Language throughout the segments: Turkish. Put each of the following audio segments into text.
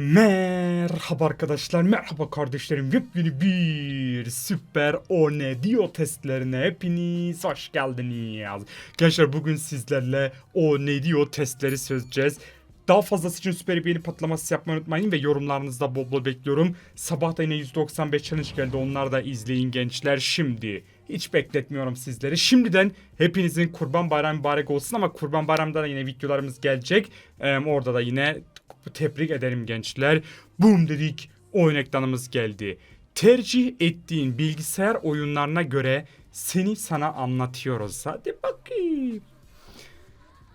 Merhaba arkadaşlar, merhaba kardeşlerim. Yepyeni bir süper Onedio testlerine hepiniz hoş geldiniz. Gençler bugün sizlerle Onedio testleri çözeceğiz. Daha fazlası için süper beğeni patlaması yapmayı unutmayın ve yorumlarınızda bol bol bekliyorum. Sabah da yine 195 challenge geldi onları da izleyin gençler şimdi. Hiç bekletmiyorum sizleri. Şimdiden hepinizin kurban bayramı mübarek olsun ama kurban bayramında da yine videolarımız gelecek. Ee, orada da yine tebrik ederim gençler. Boom dedik oyun ekranımız geldi. Tercih ettiğin bilgisayar oyunlarına göre seni sana anlatıyoruz. Hadi bakayım.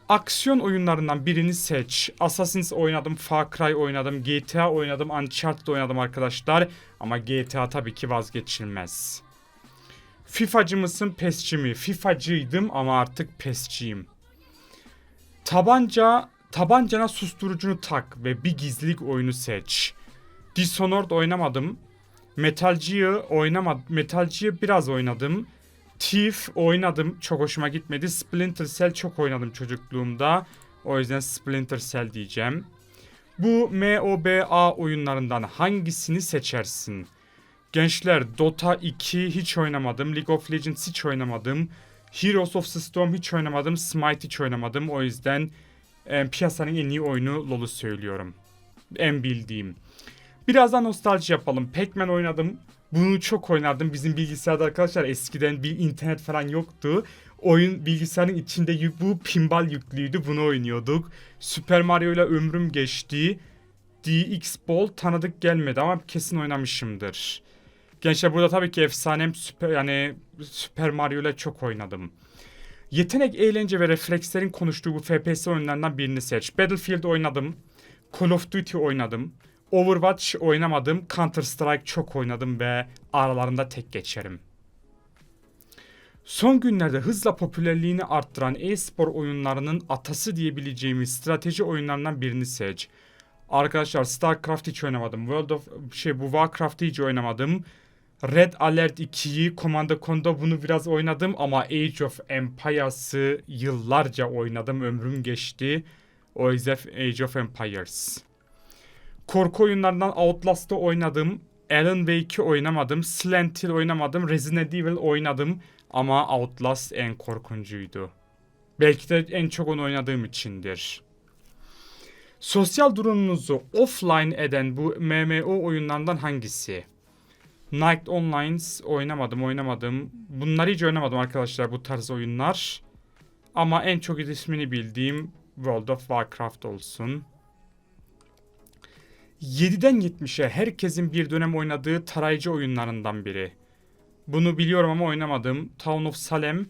Aksiyon oyunlarından birini seç. Assassin's oynadım, Far Cry oynadım, GTA oynadım, Uncharted oynadım arkadaşlar. Ama GTA tabii ki vazgeçilmez. FIFA'cı mısın, PES'ci mi? FIFA'cıydım ama artık PES'ciyim. Tabanca, tabancana susturucunu tak ve bir gizlilik oyunu seç. Dishonored oynamadım. Metal oynamadım. Metal biraz oynadım. Thief oynadım. Çok hoşuma gitmedi. Splinter Cell çok oynadım çocukluğumda. O yüzden Splinter Cell diyeceğim. Bu MOBA oyunlarından hangisini seçersin? Gençler Dota 2 hiç oynamadım. League of Legends hiç oynamadım. Heroes of the Storm hiç oynamadım. Smite hiç oynamadım. O yüzden e, piyasanın en iyi oyunu LoL'u söylüyorum. En bildiğim. Biraz da nostalji yapalım. Pac-Man oynadım. Bunu çok oynardım. Bizim bilgisayarda arkadaşlar eskiden bir internet falan yoktu. Oyun bilgisayarın içinde bu pinball yüklüydü. Bunu oynuyorduk. Super Mario ile ömrüm geçti. DX Ball tanıdık gelmedi ama kesin oynamışımdır. Gençler burada tabii ki efsanem süper yani Super Mario ile çok oynadım. Yetenek, eğlence ve reflekslerin konuştuğu bu FPS oyunlarından birini seç. Battlefield oynadım. Call of Duty oynadım. Overwatch oynamadım. Counter Strike çok oynadım ve aralarında tek geçerim. Son günlerde hızla popülerliğini arttıran e-spor oyunlarının atası diyebileceğimiz strateji oyunlarından birini seç. Arkadaşlar StarCraft hiç oynamadım. World of şey bu Warcraft'ı hiç oynamadım. Red Alert 2'yi Command Conquer bunu biraz oynadım ama Age of Empires'ı yıllarca oynadım. Ömrüm geçti. O yüzden Age of Empires. Korku oyunlarından Outlast'ı oynadım. Alan Wake'i oynamadım. Silent Hill oynamadım. Resident Evil oynadım. Ama Outlast en korkuncuydu. Belki de en çok onu oynadığım içindir. Sosyal durumunuzu offline eden bu MMO oyunlardan hangisi? Night Online oynamadım oynamadım. Bunları hiç oynamadım arkadaşlar bu tarz oyunlar. Ama en çok ismini bildiğim World of Warcraft olsun. 7'den 70'e herkesin bir dönem oynadığı tarayıcı oyunlarından biri. Bunu biliyorum ama oynamadım. Town of Salem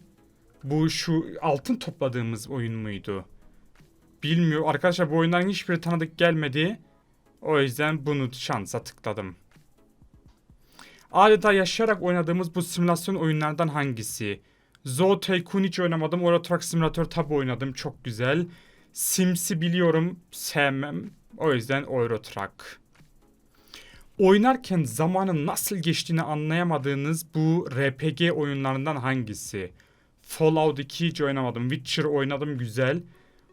bu şu altın topladığımız oyun muydu? Bilmiyorum. Arkadaşlar bu oyunların hiçbiri tanıdık gelmedi. O yüzden bunu şansa tıkladım. Adeta yaşayarak oynadığımız bu simülasyon oyunlardan hangisi? Zoo Tycoon hiç oynamadım. Euro Truck Simulator tabi oynadım. Çok güzel. Sims'i biliyorum. Sevmem. O yüzden Euro Truck. Oynarken zamanın nasıl geçtiğini anlayamadığınız bu RPG oyunlarından hangisi? Fallout 2 hiç oynamadım. Witcher oynadım güzel.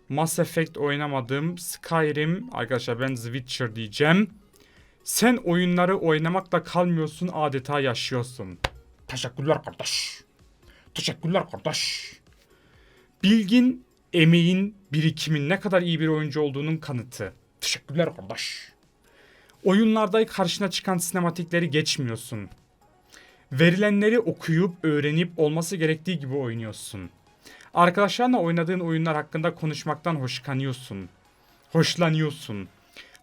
Mass Effect oynamadım. Skyrim arkadaşlar ben The Witcher diyeceğim. Sen oyunları oynamakla kalmıyorsun adeta yaşıyorsun. Teşekkürler kardeş. Teşekkürler kardeş. Bilgin, emeğin, birikimin ne kadar iyi bir oyuncu olduğunun kanıtı. Teşekkürler kardeş. Oyunlarda karşına çıkan sinematikleri geçmiyorsun. Verilenleri okuyup öğrenip olması gerektiği gibi oynuyorsun. Arkadaşlarla oynadığın oyunlar hakkında konuşmaktan hoşlanıyorsun. Hoşlanıyorsun.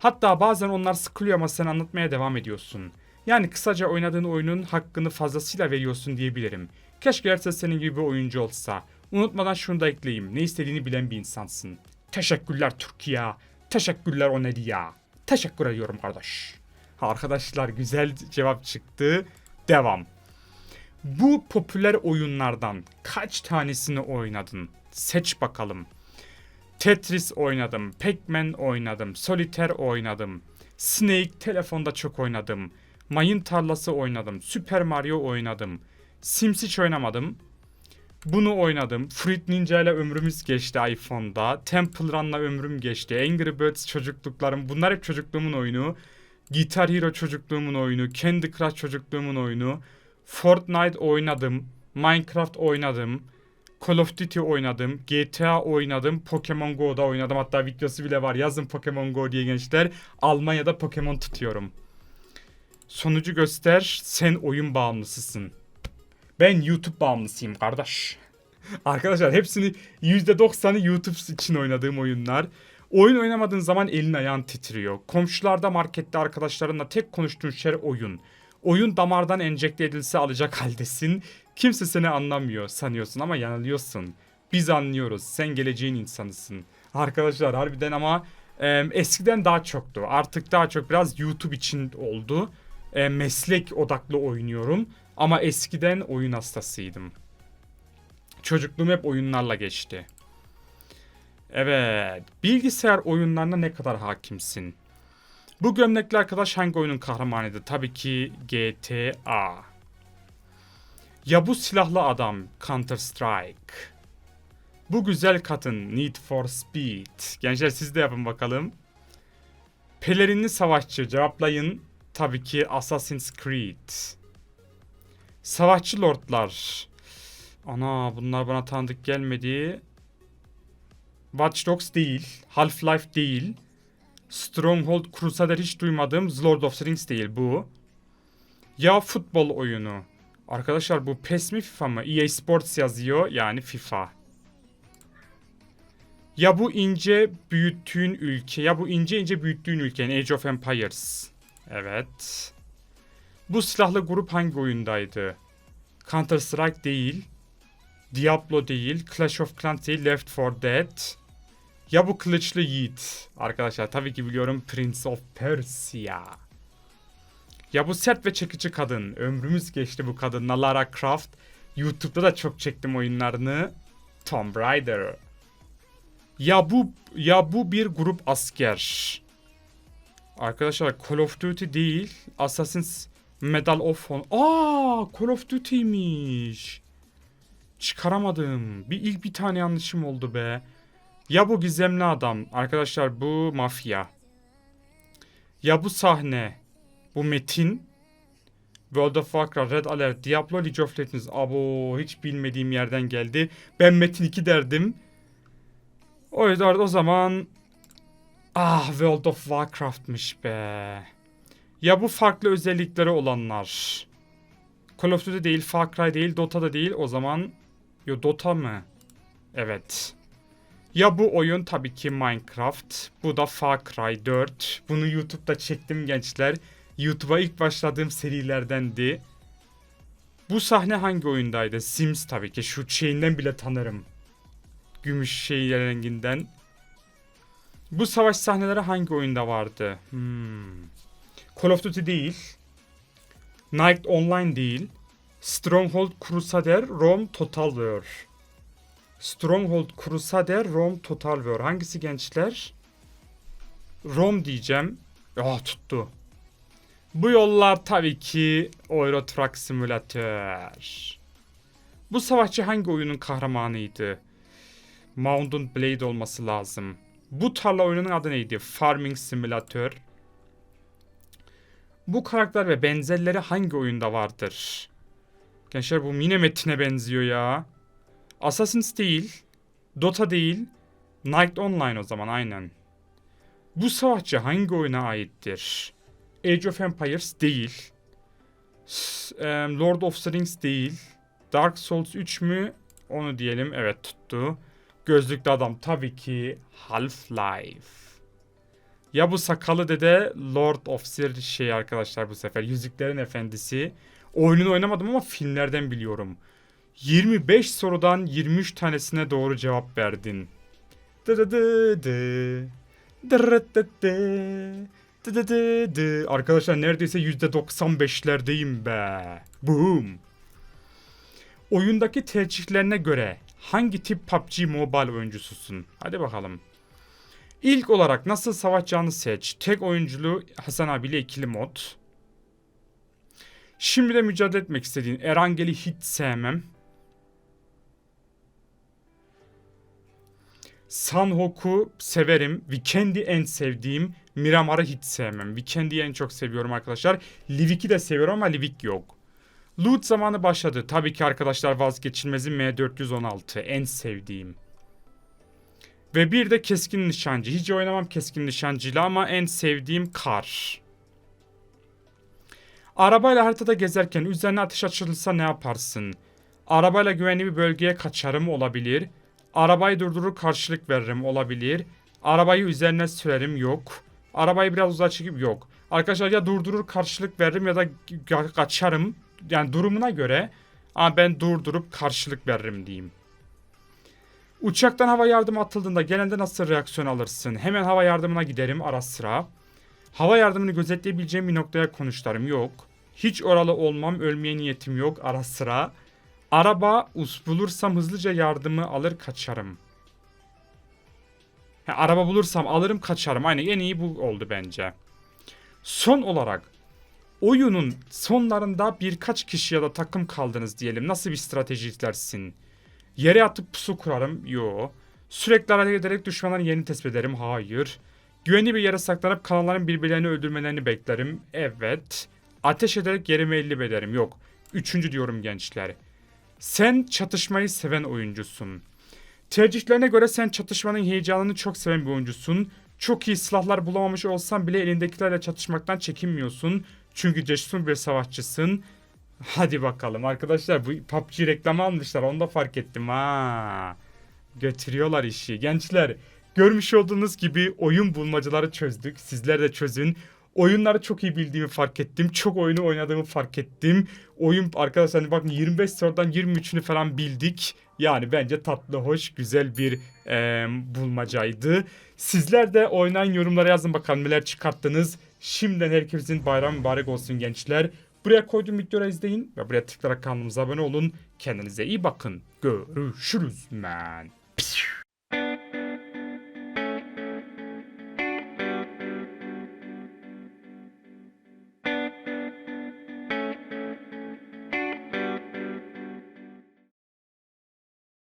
Hatta bazen onlar sıkılıyor ama sen anlatmaya devam ediyorsun. Yani kısaca oynadığın oyunun hakkını fazlasıyla veriyorsun diyebilirim. Keşke herkes senin gibi bir oyuncu olsa. Unutmadan şunu da ekleyeyim. Ne istediğini bilen bir insansın. Teşekkürler Türkiye. Teşekkürler Onedia. Teşekkür ediyorum kardeş. Arkadaşlar güzel cevap çıktı. Devam. Bu popüler oyunlardan kaç tanesini oynadın? Seç bakalım. Tetris oynadım, Pac-Man oynadım, Solitaire oynadım, Snake telefonda çok oynadım, Mayın tarlası oynadım, Super Mario oynadım, Sims hiç oynamadım, Bunu oynadım. Fruit Ninja ile ömrümüz geçti iPhone'da. Temple Run'la ömrüm geçti. Angry Birds çocukluklarım. Bunlar hep çocukluğumun oyunu. Guitar Hero çocukluğumun oyunu. Candy Crush çocukluğumun oyunu. Fortnite oynadım. Minecraft oynadım. Call of Duty oynadım. GTA oynadım. Pokemon Go'da oynadım. Hatta videosu bile var. Yazın Pokemon Go diye gençler. Almanya'da Pokemon tutuyorum. Sonucu göster. Sen oyun bağımlısısın. Ben YouTube bağımlısıyım kardeş. Arkadaşlar hepsini %90'ı YouTube için oynadığım oyunlar. Oyun oynamadığın zaman elin ayağın titriyor. Komşularda markette arkadaşlarınla tek konuştuğun şey oyun. Oyun damardan enjekte edilse alacak haldesin. Kimse seni anlamıyor sanıyorsun ama yanılıyorsun. Biz anlıyoruz. Sen geleceğin insanısın. Arkadaşlar harbiden ama e, eskiden daha çoktu. Artık daha çok biraz YouTube için oldu. E, meslek odaklı oynuyorum. Ama eskiden oyun hastasıydım. Çocukluğum hep oyunlarla geçti. Evet. Bilgisayar oyunlarına ne kadar hakimsin? Bu gömlekli arkadaş hangi oyunun kahramanıydı? Tabii ki GTA. Ya bu silahlı adam Counter Strike. Bu güzel kadın Need for Speed. Gençler siz de yapın bakalım. Pelerinli savaşçı cevaplayın. Tabii ki Assassin's Creed. Savaşçı lordlar. Ana bunlar bana tanıdık gelmedi. Watch Dogs değil. Half-Life değil. Stronghold Crusader hiç duymadığım Lord of the Rings değil bu. Ya futbol oyunu. Arkadaşlar bu PES mi FIFA mı? EA Sports yazıyor yani FIFA. Ya bu ince büyüttüğün ülke ya bu ince ince büyüttüğün ülke yani Age of Empires. Evet. Bu silahlı grup hangi oyundaydı? Counter Strike değil. Diablo değil. Clash of Clans değil. Left 4 Dead. Ya bu kılıçlı yiğit. Arkadaşlar tabii ki biliyorum Prince of Persia. Ya bu sert ve çekici kadın. Ömrümüz geçti bu kadınla. Lara Croft. YouTube'da da çok çektim oyunlarını. Tomb Raider. Ya bu ya bu bir grup asker. Arkadaşlar Call of Duty değil. Assassin's Medal of Honor. Aa, Call of Duty'miş. Çıkaramadım. Bir ilk bir tane yanlışım oldu be. Ya bu gizemli adam. Arkadaşlar bu mafya. Ya bu sahne. Bu metin. World of Warcraft, Red Alert, Diablo, League of Legends. Abo hiç bilmediğim yerden geldi. Ben Metin 2 derdim. O yüzden o zaman... Ah World of Warcraft'mış be. Ya bu farklı özellikleri olanlar. Call of Duty değil, Far Cry değil, Dota da değil. O zaman... Yo Dota mı? Evet. Ya bu oyun tabii ki Minecraft. Bu da Far Cry 4. Bunu YouTube'da çektim gençler. YouTube'a ilk başladığım serilerdendi. Bu sahne hangi oyundaydı? Sims tabii ki. Şu şeyinden bile tanırım. Gümüş şey renginden. Bu savaş sahneleri hangi oyunda vardı? Hmm. Call of Duty değil. Night Online değil. Stronghold Crusader Rome Total War. Stronghold Crusader Rome Total War. Hangisi gençler? Rome diyeceğim. Ah tuttu. Bu yollar tabii ki Euro Truck Simulator. Bu savaşçı hangi oyunun kahramanıydı? Mountain Blade olması lazım. Bu tarla oyunun adı neydi? Farming Simulator. Bu karakter ve benzerleri hangi oyunda vardır? Gençler bu yine Metin'e benziyor ya. Assassin's değil. Dota değil. Night Online o zaman aynen. Bu savaşçı hangi oyuna aittir? Age of Empires değil. Lord of the Rings değil. Dark Souls 3 mü? Onu diyelim. Evet tuttu. Gözlüklü adam tabii ki Half-Life. Ya bu sakalı dede Lord of the şey arkadaşlar bu sefer. Yüzüklerin Efendisi. Oyununu oynamadım ama filmlerden biliyorum. 25 sorudan 23 tanesine doğru cevap verdin. Dı dı dı dı. Dı dı. Arkadaşlar neredeyse %95'lerdeyim be. Boom. Oyundaki tercihlerine göre hangi tip PUBG Mobile oyuncususun? Hadi bakalım. İlk olarak nasıl savaşacağını seç. Tek oyunculu Hasan abiyle ikili mod. Şimdi de mücadele etmek istediğin Erangel'i hiç sevmem. Sanhok'u severim. Weekend'i en sevdiğim. Miramar'ı hiç sevmem. Weekend'i en çok seviyorum arkadaşlar. Livik'i de seviyorum ama Livik yok. Loot zamanı başladı. Tabii ki arkadaşlar vazgeçilmezim M416. En sevdiğim. Ve bir de keskin nişancı. Hiç oynamam keskin nişancıyla ama en sevdiğim kar. Arabayla haritada gezerken üzerine ateş açılırsa ne yaparsın? Arabayla güvenli bir bölgeye kaçarım olabilir. Arabayı durdurur karşılık veririm olabilir. Arabayı üzerine sürerim yok. Arabayı biraz uzağa çekip yok. Arkadaşlar ya durdurur karşılık veririm ya da kaçarım. Yani durumuna göre ama ben durdurup karşılık veririm diyeyim. Uçaktan hava yardımı atıldığında genelde nasıl reaksiyon alırsın? Hemen hava yardımına giderim ara sıra. Hava yardımını gözetleyebileceğim bir noktaya konuşlarım yok. Hiç oralı olmam, ölmeye niyetim yok ara sıra. Araba us bulursam hızlıca yardımı alır kaçarım. Ha, araba bulursam alırım kaçarım. Aynen en iyi bu oldu bence. Son olarak oyunun sonlarında birkaç kişi ya da takım kaldınız diyelim. Nasıl bir strateji izlersin? Yere atıp pusu kurarım. Yo. Sürekli hareket ederek düşmanların yerini tespit ederim. Hayır. Güvenli bir yere saklanıp kanalların birbirlerini öldürmelerini beklerim. Evet. Ateş ederek yerimi elli ederim. Yok. Üçüncü diyorum gençler. Sen çatışmayı seven oyuncusun. Tercihlerine göre sen çatışmanın heyecanını çok seven bir oyuncusun. Çok iyi silahlar bulamamış olsan bile elindekilerle çatışmaktan çekinmiyorsun. Çünkü cesur bir savaşçısın. Hadi bakalım arkadaşlar bu PUBG reklamı almışlar onu da fark ettim ha. Götürüyorlar işi. Gençler görmüş olduğunuz gibi oyun bulmacaları çözdük. Sizler de çözün. Oyunları çok iyi bildiğimi fark ettim. Çok oyunu oynadığımı fark ettim. Oyun arkadaşlar hani bakın 25 sorudan 23'ünü falan bildik. Yani bence tatlı, hoş, güzel bir eee, bulmacaydı. Sizler de oynayan yorumlara yazın bakalım neler çıkarttınız. Şimdiden herkesin bayramı mübarek olsun gençler. Buraya koyduğum videoları izleyin ve buraya tıklayarak kanalımıza abone olun. Kendinize iyi bakın. Görüşürüz man.